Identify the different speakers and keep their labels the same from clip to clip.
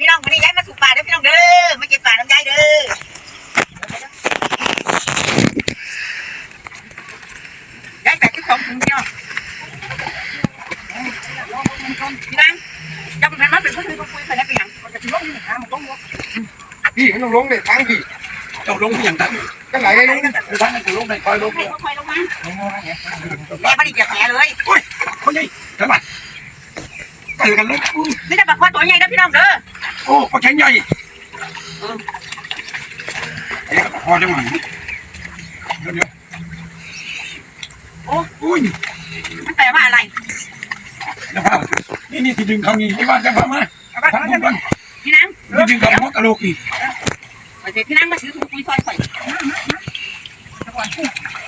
Speaker 1: พี่น้องวันนี้ย้ายมาสู่ป่าเด้อพี่น้องเด้อมาเก็บป่าน้ำยายเด้อย้ายแปดสิบสองถุงพี่น้องพี่นางจำเป็นมันเป็นคุยคุยไปแล้วเป็นยังมันจะลงนี่นะมันต้องลง
Speaker 2: พี่มันต้องลงเลยทางพี่ต้องลงอย่างนั้นก็ไหลลงคือทางนั้นคือลงในคอยลง
Speaker 1: ให้
Speaker 2: เลย
Speaker 1: ค่อยลงมาแม่ไม่ได้เหยียบแหเลย
Speaker 2: โอ้ยเขาใหญ่ทำไมไปกันเลย
Speaker 1: นี่จะปลาคอตัวใหญ่นะพี่น้องเด้อ
Speaker 2: ข็งใหญ่เอ๊ะพอจังหวะเดี๋ยวเดี๋ยว
Speaker 1: โอ้
Speaker 2: อุ้ย
Speaker 1: มันแปลว่าอะไร
Speaker 2: เดี๋ยวพานี่นี่ที่ดึงเขานี่ที่บ้านจะพามา
Speaker 1: เอาว่า
Speaker 2: ทางนู้นก่อน
Speaker 1: พี่นาง
Speaker 2: ที่ดึงเขาหัวกะโหลกอีก
Speaker 1: ไปเสร็จพี่นางมาถือถุงปุ๋ยซอยข่อย
Speaker 2: เอาให้หมดนะกู
Speaker 1: เนี่ยพี่นางน่ะโอ้พี่น้องพี่ปลาคอใหญ่นะพี่น้องพี่ปลาคอใหญ่มันตั้งใหญ่ๆเลยพี่น้องตะลุ่นยักษ์เลยดูพี่น้องอีกตัวหนึงมาสุกจ้ามาคืนนี่พี่น้อง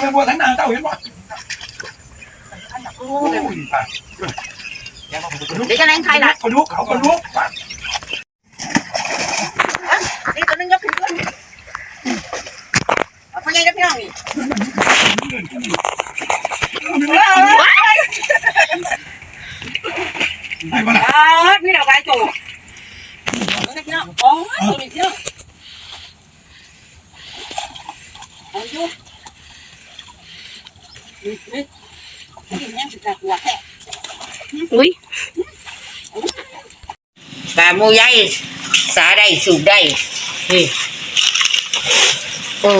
Speaker 2: ไปบัวทั้งนาเต้าเห็นป่ะ
Speaker 1: โอ้
Speaker 2: โอ้
Speaker 1: ย
Speaker 2: ยปลา
Speaker 1: เดี๋ยวจะแรงใครล่ะ
Speaker 2: เขาลุกเขาก็ลุกปลา
Speaker 1: นี่ตัวนึงยกขึ้นด้วยเอาพ่อใหญ่นะพี่น้องนี่ว้าย
Speaker 2: ได้ปะล่ะ
Speaker 1: อ้าวนี่เราไก่โจตัวนี้พี่น้องโอ้ยตัวนี้พี่น้องเอาอยู่นี่นี่นี่ยังสุดหัวแท้
Speaker 3: อุ้ย
Speaker 1: ปลาหมูใหญ่สาได้สูบได้นี่โอ้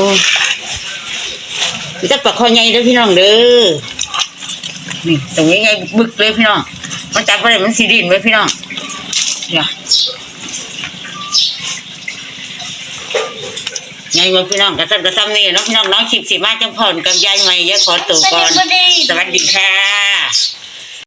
Speaker 1: ยจะปลาคอใหญ่เด้อพี่น้องเด้อนี่ตรงนี้ไงบึกเลยพี่น้องมันจับอะไรมันสีดินไว้พี่น้องเนี่ย ไงมาพี่น้องกระซับกระซับนี่เนาะพี่น้องน้องสิบสิมาจังผ่อนกับยายใหม่ยายขอตัวก่อนสวัสดีค่ะ